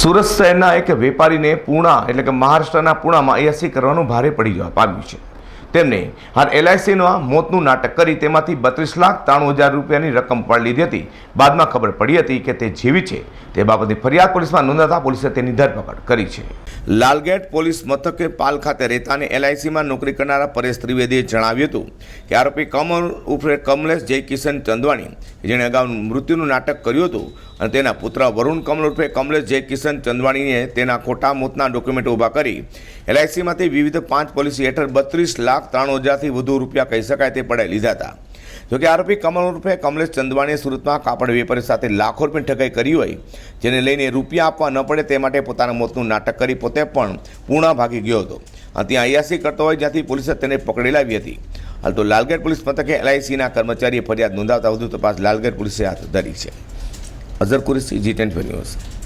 સુરત શહેરના એક વેપારીને પૂણા, એટલે કે મહારાષ્ટ્રના પૂણામાં એસી કરવાનું ભારે પડી જવા પામ્યું છે. તેમને હાલ એલઆઈસીનું મોતનું નાટક કરી તેમાંથી બત્રીસ લાખ ત્રાણું હજાર રૂપિયાની રકમ પણ લીધી હતી. બાદમાં ખબર પડી હતી કે તે જીવી છે. તે બાબતની ફરિયાદ પોલીસમાં નોંધાતા પોલીસે તેની ધરપકડ કરી છે. લાલગેટ પોલીસ મથકે પાલ ખાતે રહેતા અને એલઆઈસીમાં નોકરી કરનારા પરેશ ત્રિવેદીએ જણાવ્યું હતું કે આરોપી કમર ઉર્ફે કમલેશ જય કિશન ચંદવાણી જેણે અગાઉ મૃત્યુનું નાટક કર્યું હતું અને તેના પુત્ર વરુણ કમલ ઉર્ફે કમલેશ જય કિશન ચંદવાણીએ તેના ખોટા મોતના ડોક્યુમેન્ટ ઊભા કરી. એલઆઈસીમાંથી વિવિધ પાંચ પોલિસી હેઠળ બત્રીસ લાખ ત્રાણું હજારથી વધુ રૂપિયા કહી શકાય તે પડાઈ લીધા હતા. જોકે આરોપી કમલ ઉર્ફે કમલેશ ચંદવાણીએ સુરતમાં કાપડ વેપારી સાથે લાખો રૂપિયા ઠગાઈ કરી હોય, જેને લઈને રૂપિયા આપવા ન પડે તે માટે પોતાના મોતનું નાટક કરી પોતે પણ પૂર્ણ ભાગી ગયો હતો. અને ત્યાં અયાસી કરતો હોય જ્યાંથી પોલીસે તેને પકડી લાવી હતી. હાલ તો લાલગેર પોલીસ મથકે એલઆઈસીના કર્મચારીએ ફરિયાદ નોંધાવતા વધુ તપાસ લાલગેર પોલીસે હાથ ધરી છે. Azhar Qureshi G ten news.